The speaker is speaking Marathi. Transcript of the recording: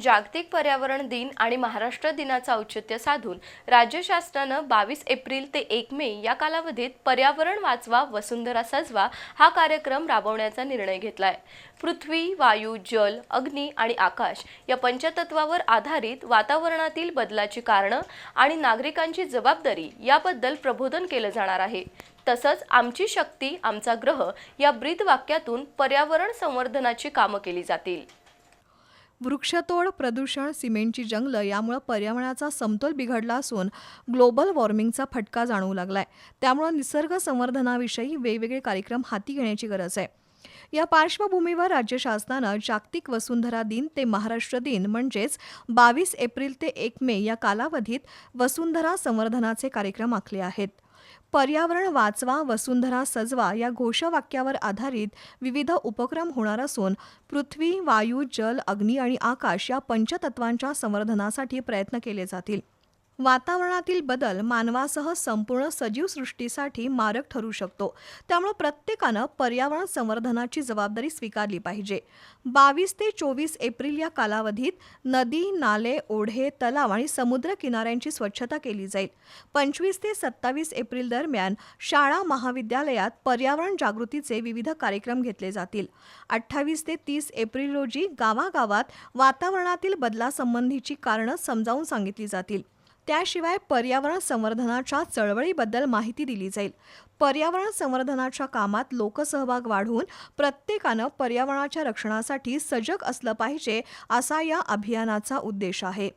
जागतिक पर्यावरण दिन आणि महाराष्ट्र दिनाचं औचित्य साधून राज्य शासनानं बावीस एप्रिल ते एक मे या कालावधीत पर्यावरण वाचवा वसुंधरा सजवा हा कार्यक्रम राबवण्याचा निर्णय घेतला आहे पृथ्वी वायू जल अग्नी आणि आकाश या पंचतत्वावर आधारित वातावरणातील बदलाची कारणं आणि नागरिकांची जबाबदारी याबद्दल प्रबोधन केलं जाणार आहे. तसंच आमची शक्ती आमचा ग्रह या ब्रीद वाक्यातून पर्यावरण संवर्धनाची कामं केली जातील. वृक्षतोड प्रदूषण सिमेंटची जंगलं यामुळं पर्यावरणाचा समतोल बिघडला असून ग्लोबल वॉर्मिंगचा फटका जाणवू लागलाय. त्यामुळं निसर्ग संवर्धनाविषयी वेगवेगळे कार्यक्रम हाती घेण्याची गरज आहे. या पार्श्वभूमीवर राज्य शासनानं जागतिक वसुंधरा दिन ते महाराष्ट्र दिन म्हणजेच बावीस एप्रिल ते एक मे या कालावधीत वसुंधरा संवर्धनाचे कार्यक्रम आखले आहेत. पर्यावरण वाचवा वसुंधरा सजवा या घोषवाक्यावर आधारित विविध उपक्रम होणार असून पृथ्वी वायू जल अग्नी आणि आकाश या पंचतत्वांच्या संवर्धनासाठी प्रयत्न केले जातील. वातावरणातील बदल मानवासह संपूर्ण सजीव सृष्टीसाठी मारक ठरू शकतो. त्यामुळे प्रत्येकानं पर्यावरण संवर्धनाची जबाबदारी स्वीकारली पाहिजे. बावीस ते चोवीस एप्रिल या कालावधीत नदी नाले ओढे तलाव आणि समुद्र किनाऱ्यांची स्वच्छता केली जाईल. पंचवीस ते सत्तावीस एप्रिल दरम्यान शाळा महाविद्यालयात पर्यावरण जागृतीचे विविध कार्यक्रम घेतले जातील. अठ्ठावीस ते तीस एप्रिल रोजी गावागावात वातावरणातील बदलासंबंधीची कारणं समजावून सांगितली जातील. त्याशिवाय पर्यावरण संवर्धनाच्या चळवळीबद्दल माहिती दिली जाईल. पर्यावरण संवर्धनाच्या कामात लोकसहभाग वाढवून प्रत्येकानं पर्यावरणाच्या रक्षणासाठी सजग असलं पाहिजे असा या अभियानाचा उद्देश आहे.